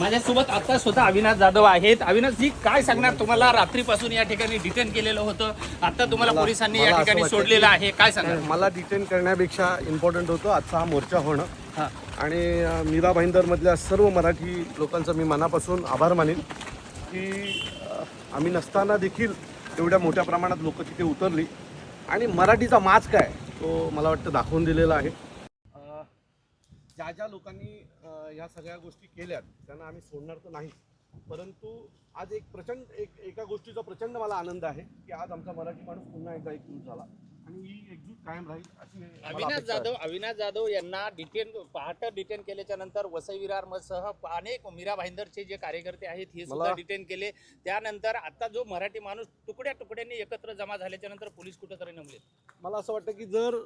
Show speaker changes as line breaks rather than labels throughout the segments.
माझ्यासोबत आता स्वतः अविनाश जाधव आहेत. अविनाश जी काय सांगणार तुम्हाला? रात्रीपासून या ठिकाणी डिटेन केलेलं होतं. आता तुम्हाला पोलिसांनी या ठिकाणी सोडलेलं आहे. काय सांगणार?
मला डिटेन करण्यापेक्षा इम्पॉर्टंट होतं. आजचा हा मोर्चा होणं. आणि मीरा भाईंदरमधल्या सर्व मराठी लोकांचं मी मनापासून आभार मानेन की आम्ही नसताना देखील एवढ्या मोठ्या प्रमाणात लोक तिथे उतरली. आणि मराठीचा माज काय तो मला वाटतं दाखवून दिलेला आहे. ज्या ज्या लोकांनी ह्या सगळ्या गोष्टी केल्यात त्यांना आम्ही सोडणार तर नाही. परंतु आज एक प्रचंड एक एका गोष्टीचा प्रचंड मला आनंद आहे की आज आमचा मराठी माणूस पुन्हा एकदा एकजूट झाला. आणि ही एकजूट कायम राहील अशी
अविनाश. जाधव अविनाश जाधव यांना डिटेन पहाटे डिटेन केल्याच्यानंतर वसई विरार सह अनेक मीरा भाईंदरचे जे कार्यकर्ते आहेत हे सुद्धा डिटेन केले. त्यानंतर आता जो मराठी माणूस तुकड्या तुकड्यांनी एकत्र जमा झाल्याच्यानंतर पोलीस कुठेतरी नमले
मला असं वाटतं की जर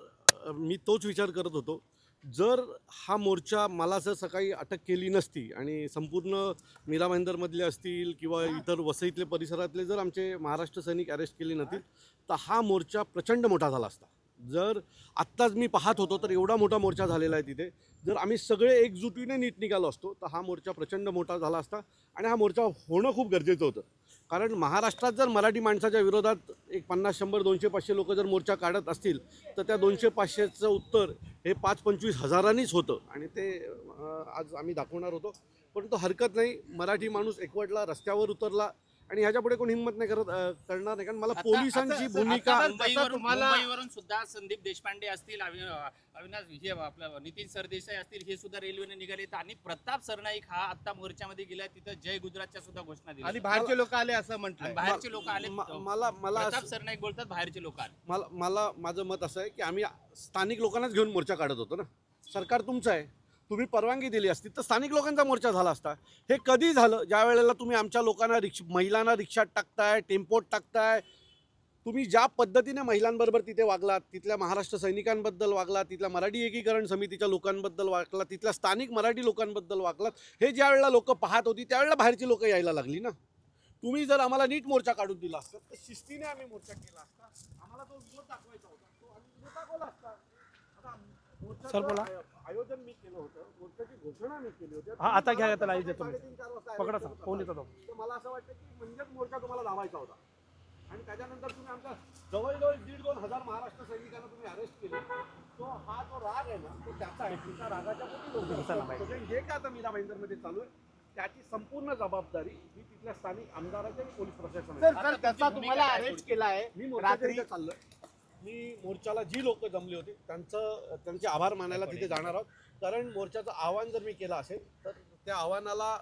मी तोच विचार करत होतो जर हा मोर्चा मला जर सकाळी अटक केली नसती आणि संपूर्ण मीरा भाईंदरमधले असतील किंवा इतर वसईतले परिसरातले जर आमचे महाराष्ट्र सैनिक अरेस्ट केले नसतील तर हा मोर्चा प्रचंड मोठा झाला असता. जर आत्ताच मी पाहत होतो तर एवढा मोठा मोर्चा झालेला आहे तिथे. जर आम्ही सगळे एकजुटीने नीट निघालो असतो तर हा मोर्चा प्रचंड मोठा झाला असता आणि हा मोर्चा होणं खूप गरजेचं होतं. कारण महाराष्ट्रात जर मराठी माणसाच्या विरोधात एक पन्नास शंभर दोनशे पाचशे लोक जर मोर्चा काढत असतील तर त्या दोनशे पाचशेचं उत्तर हे पाच पंचवीस हजारांनीच होतं. आणि ते आज आम्ही दाखवणार होतो. परंतु हरकत नाही. मराठी माणूस एकवटला रस्त्यावर उतरला आणि ह्याच्या पुढे कोणी हिंमत नाही करत अं, करणार नाही. कारण मला
आता-
पोलिसांची
आता-
भूमिका
आता मुंबईवरून
तुम्हाला-
मुंबईवरून सुद्धा संदीप देशपांडे असतील अवि- अविनाश हे आपलं नितीन सरदेसाई असतील हे सुद्धा रेल्वेने निघाले आणि प्रताप सरनाईक हा आता मोर्चामध्ये गेला तिथं जय गुजरातच्या सुद्धा घोषणा दिली
आणि बाहेरचे लोक आले असं म्हटलं
बाहेरचे लोक आले
म- मला मला
प्रताप
असं-
सरनाईक बोलतात बाहेरचे लोक आले.
मला मला माझं मत असं आहे की आम्ही स्थानिक लोकांनाच घेऊन मोर्चा काढत होतो ना. सरकार तुमचं आहे. तुम्ही परवानगी दिली असती तर स्थानिक लोकांचा मोर्चा झाला असता. हे कधी झालं? ज्या वेळेला तुम्ही आमच्या लोकांना रिक्ष महिलांना रिक्षात टाकताय टेम्पोत टाकताय तुम्ही ज्या पद्धतीने महिलांबरोबर तिथे वागलात तिथल्या महाराष्ट्र सैनिकांबद्दल वागलात तिथल्या मराठी एकीकरण समितीच्या लोकांबद्दल वागलात तिथल्या स्थानिक मराठी लोकांबद्दल वागलात हे ज्या वेळेला लोक पाहत होती त्यावेळेला बाहेरची लोकं यायला लागली ना? तुम्ही जर आम्हाला नीट मोर्चा काढून दिला असता तर शिस्तीने आम्ही मोर्चा केला असता. आम्हाला तो विरोध दाखवायचा होता. तो आम्ही दाखवला असता. आता
सर, बोला.
आय- आयोजन मी केलं होतं मोर्चाची घोषणा मी केली होती
हा, आता घ्या, आता live
मला
देतो मी. पकडा सर, फोन. येतो तो.
मला असं वाटतं की म्हणजेच मोर्चा तुम्हाला लावायचा होता आणि त्याच्यानंतर तुम्ही आमच्या जवळजवळ दीड दोन हजार महाराष्ट्र सैनिकांना तुम्ही अरेस्ट केले तो हा जो राग आहे ना तो त्याचा आहे तुमच्या रागाच्या पोटी. म्हणजे जे काय आता मीरा भाईंदरमध्ये चालू आहे त्याची संपूर्ण जबाबदारी ही तिथल्या स्थानिक आमदाराच्या आणि पोलीस प्रशासनाची
सर
आता
सर त्याचा तुम्हाला अरेस्ट केला आहे
मी
रात्री
चाललोय मी मोर्चाला जी लोक जमली होती त्यांचं त्यांचे आभार मानायला तिथे जाणार आहोत. कारण मोर्चाचं आव्हान जर मी केलं असेल तर त्या आव्हानाला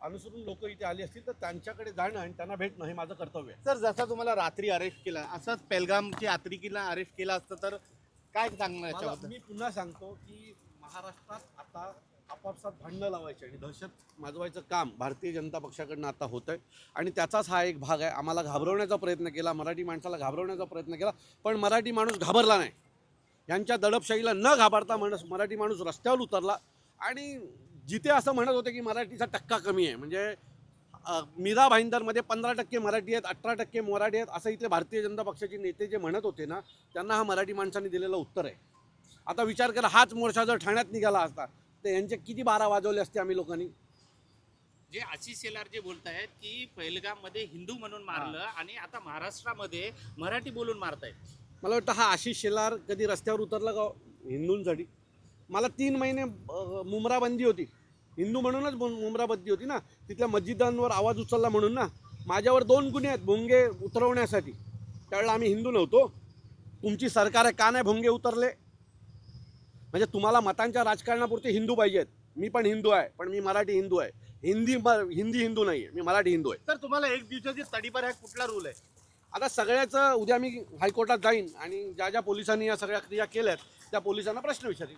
अनुसरून लोक इथे आली असतील तर त्यांच्याकडे जाणं आणि त्यांना भेटणं हे माझं कर्तव्य आहे.
सर जसा तुम्हाला रात्री अरेस्ट केला असंच पेलगामची यात्रिकीला अरेस्ट केला असतं तर काय सांगणार
मी पुन्हा सांगतो की महाराष्ट्रात आता आपापसात भांडणं लावायची आणि दहशत माजवायचं काम भारतीय जनता पक्षाकडनं आता होत आहे आणि त्याचाच हा एक भाग आहे. आम्हाला घाबरवण्याचा प्रयत्न केला मराठी माणसाला घाबरवण्याचा प्रयत्न केला पण मराठी माणूस घाबरला नाही. यांच्या दडपशाहीला न घाबरता माणूस मराठी माणूस रस्त्यावर उतरला आणि जिथे असं म्हणत होते की मराठीचा टक्का कमी आहे म्हणजे मीरा भाईंदरमध्ये पंधरा टक्के मराठी आहेत अठरा टक्के मराठी आहेत असं इथले भारतीय जनता पक्षाचे नेते जे म्हणत होते ना त्यांना हा मराठी माणसांनी दिलेलं उत्तर आहे. आता विचार करा हाच मोर्चा जर ठाण्यात निघाला असता तर यांचे किती बारा वाजवले असते आम्ही लोकांनी?
जे आशिष शेलार जे बोलतायत की पहिलगाममध्ये हिंदू म्हणून मारलं आणि आता महाराष्ट्रामध्ये मराठी बोलून मारतायत.
मला वाटतं हा आशिष शेलार कधी रस्त्यावर उतरला का हो? हिंदूंसाठी. मला तीन महिने अ, मुमराबंदी होती. हिंदू म्हणूनच मुम- मुमराबंदी होती ना. तिथल्या मस्जिदांवर आवाज उचलला म्हणून ना. माझ्यावर दोन गुन्हे आहेत भोंगे उतरवण्यासाठी. त्यावेळेला आम्ही हिंदू नव्हतो. तुमची सरकार आहे का नाही भोंगे उतरले? म्हणजे तुम्हाला मतांच्या राजकारणापुरते हिंदू पाहिजेत. मी पण हिंदू आहे पण मी मराठी हिंदू आहे. हिंदी हिंदी हिंदू नाही आहे मी मराठी हिंदू आहे.
सर तुम्हाला एक दिवसाची तडीपार हा कुठला रूल आहे?
आता सगळ्याचं उद्या मी हायकोर्टात जाईन आणि ज्या ज्या पोलिसांनी या सगळ्या क्रिया केल्यात त्या पोलिसांना प्रश्न विचारीन.